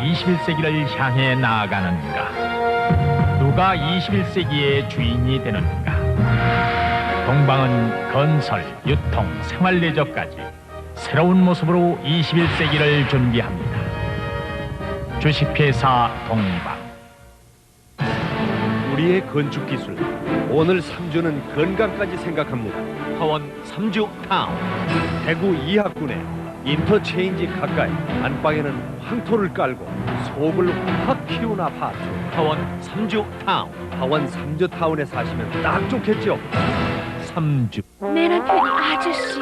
21세기를 향해 나아가는가? 누가 21세기의 주인이 되는가? 동방은 건설, 유통, 생활레저까지 새로운 모습으로 21세기를 준비합니다. 주식회사 동방 우리의 건축 기술 오늘 3주는 건강까지 생각합니다. 하원 3주 타운 대구 이학군에 인터체인지 가까이 안방에는 황토를 깔고 속을 확 키운 아파트 하원 3주 타운. 하원 3주 타운에 사시면 딱 좋겠죠. 3주. 내 남편이 아저씨?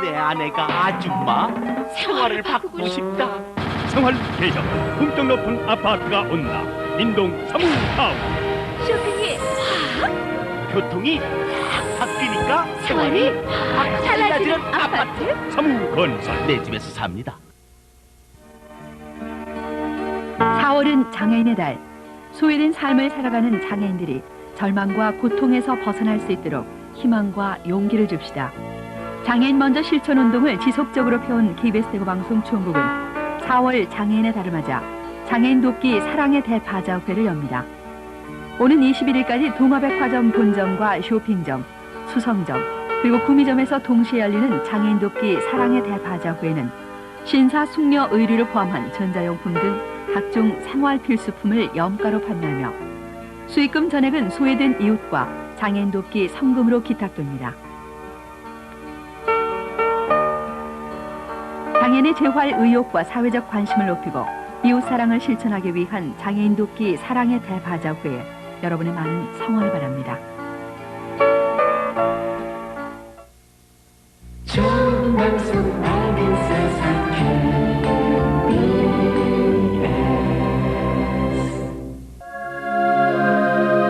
내 아내가 아줌마? 생활을 바꾸고 싶다. 생활 개혁. 품격 높은 아파트가 온다. 인동 사무타운. 쇼핑이 교통이 확 바뀌니까 생활이 확 달라지는 아파트. 사무건설 내 집에서 삽니다. 4월은 장애인의 달. 소외된 삶을 살아가는 장애인들이 절망과 고통에서 벗어날 수 있도록 희망과 용기를 줍시다. 장애인 먼저 실천 운동을 지속적으로 펴온 KBS 대구 방송 추원국은 4월 장애인의 달을 맞아 장애인 돕기 사랑의 대바자회를 엽니다. 오는 21일까지 동화백화점 본점과 쇼핑점, 수성점, 그리고 구미점에서 동시에 열리는 장애인 돕기 사랑의 대바자회에는 신사 숙녀 의류를 포함한 전자용품 등 각종 생활 필수품을 염가로 판매하며 수익금 전액은 소외된 이웃과 장애인 돕기 성금으로 기탁됩니다. 장애인의 재활 의욕과 사회적 관심을 높이고 이웃 사랑을 실천하기 위한 장애인 돕기 사랑의 대바자회에 여러분의 많은 성원을 바랍니다.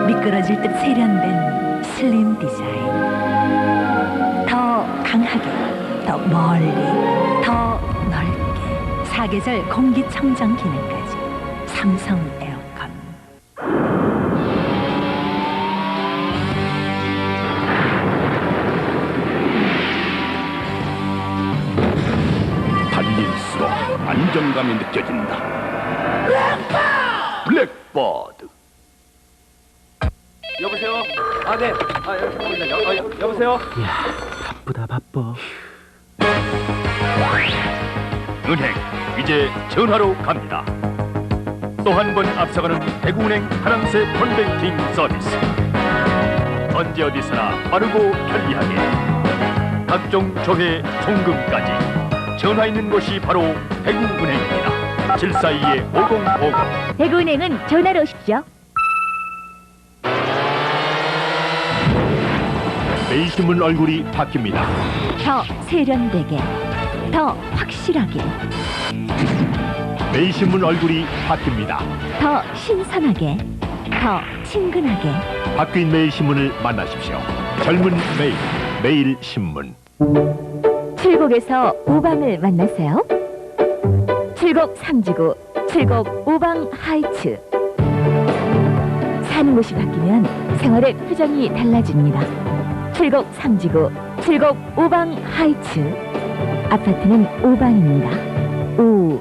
미끄러질 듯 세련된 슬림 디자인. 더 강하게, 더 멀리, 더 넓게. 사계절 공기청정 기능까지. 삼성 안정감이 느껴진다. 블랙버드. 여보세요. 아 네. 아 여. 여, 아, 여, 여보세요. 바쁘다 바빠. 은행 이제 전화로 갑니다. 또 한 번 앞서가는 대구은행 파랑새 폰뱅킹 서비스. 언제 어디서나 빠르고 편리하게 각종 조회 송금까지 전화 있는 곳이 바로 대구은행입니다. 742-5050 대구은행은 전화로 오십시오 매일 신문 얼굴이 바뀝니다. 더 세련되게 더 확실하게 매일 신문 얼굴이 바뀝니다. 더 신선하게 더 친근하게 바뀐 매일 신문을 만나십시오. 젊은 매일 매일 신문 칠곡에서 우방을 만나세요. 칠곡 삼지구 칠곡 우방 하이츠. 사는 곳이 바뀌면 생활의 표정이 달라집니다. 칠곡 삼지구 칠곡 우방 하이츠. 아파트는 우방입니다. 우